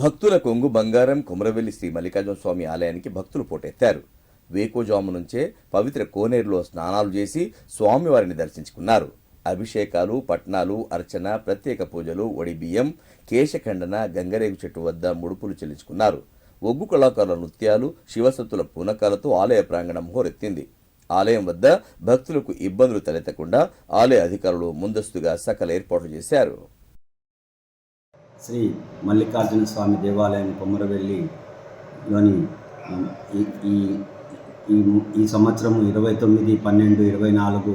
భక్తుల కొంగు బంగారం కుమరవెల్లి శ్రీ మల్లికార్జున స్వామి ఆలయానికి భక్తులు పోటెత్తారు. వేకోజాము నుంచే పవిత్ర కోనేరులో స్నానాలు చేసి స్వామివారిని దర్శించుకున్నారు. అభిషేకాలు పట్నాలు అర్చన ప్రత్యేక పూజలు ఒడి బియ్యం కేశఖండన గంగరేగు చెట్టు వద్ద ముడుపులు చెల్లించుకున్నారు. ఒగ్గు కళాకారుల నృత్యాలు శివసత్తుల పూనకాలతో ఆలయ ప్రాంగణం హోరెత్తింది. ఆలయం వద్ద భక్తులకు ఇబ్బందులు తలెత్తకుండా ఆలయ అధికారులు ముందస్తుగా సకల ఏర్పాట్లు చేశారు. శ్రీ మల్లికార్జున స్వామి దేవాలయం కొమ్మరవెల్లిలోని లోని ఈ ఈ ఈ సంవత్సరం ఇరవై తొమ్మిది పన్నెండు ఇరవై నాలుగు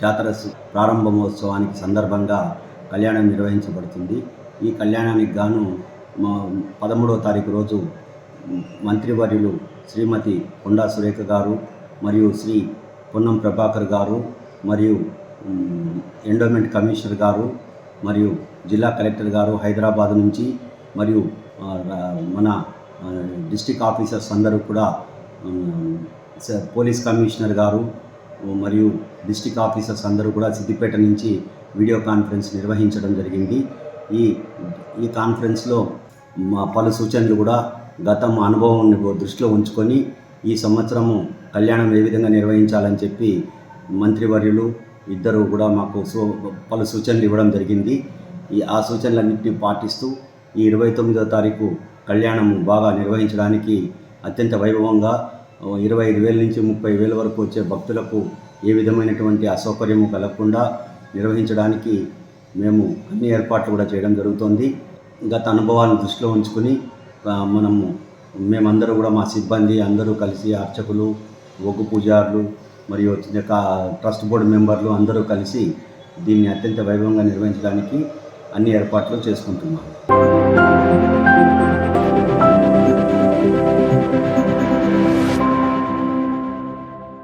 జాతర ప్రారంభమోత్సవానికి సందర్భంగా కళ్యాణం నిర్వహించబడుతుంది. ఈ కళ్యాణానికి గాను మా పదమూడవ తారీఖు రోజు మంత్రివర్యులు శ్రీమతి కొండా సురేఖ గారు మరియు శ్రీ పొన్నం ప్రభాకర్ గారు మరియు ఎండోమెంట్ కమిషనర్ గారు మరియు జిల్లా కలెక్టర్ గారు హైదరాబాద్ నుంచి మరియు మన డిస్టిక్ ఆఫీసర్స్ అందరూ కూడా పోలీస్ కమిషనర్ గారు మరియు డిస్టిక్ ఆఫీసర్స్ అందరూ కూడా సిద్దిపేట నుంచి వీడియో కాన్ఫరెన్స్ నిర్వహించడం జరిగింది. ఈ ఈ కాన్ఫరెన్స్లో మా పలు సూచనలు కూడా గతం అనుభవం దృష్టిలో ఉంచుకొని ఈ సంవత్సరము కళ్యాణం ఏ విధంగా నిర్వహించాలని చెప్పి మంత్రివర్యులు ఇద్దరు కూడా మాకు సో పలు సూచనలు ఇవ్వడం జరిగింది. ఈ ఆ సూచనలన్నింటినీ పాటిస్తూ ఈ ఇరవై తొమ్మిదో తారీఖు కళ్యాణం బాగా నిర్వహించడానికి అత్యంత వైభవంగా ఇరవై ఐదు వేల నుంచి ముప్పై వేల వరకు వచ్చే భక్తులకు ఏ విధమైనటువంటి అసౌకర్యము కలగకుండా నిర్వహించడానికి మేము అన్ని ఏర్పాట్లు కూడా చేయడం జరుగుతోంది. గత అనుభవాలను దృష్టిలో ఉంచుకుని మనము మేమందరూ కూడా మా సిబ్బంది అందరూ కలిసి అర్చకులు ఒగ్గు పూజారులు మరియు యొక్క ట్రస్ట్ బోర్డు మెంబర్లు అందరూ కలిసి దీన్ని అత్యంత వైభవంగా నిర్వహించడానికి అన్ని ఏర్పాట్లు చేసుకుంటున్నాము.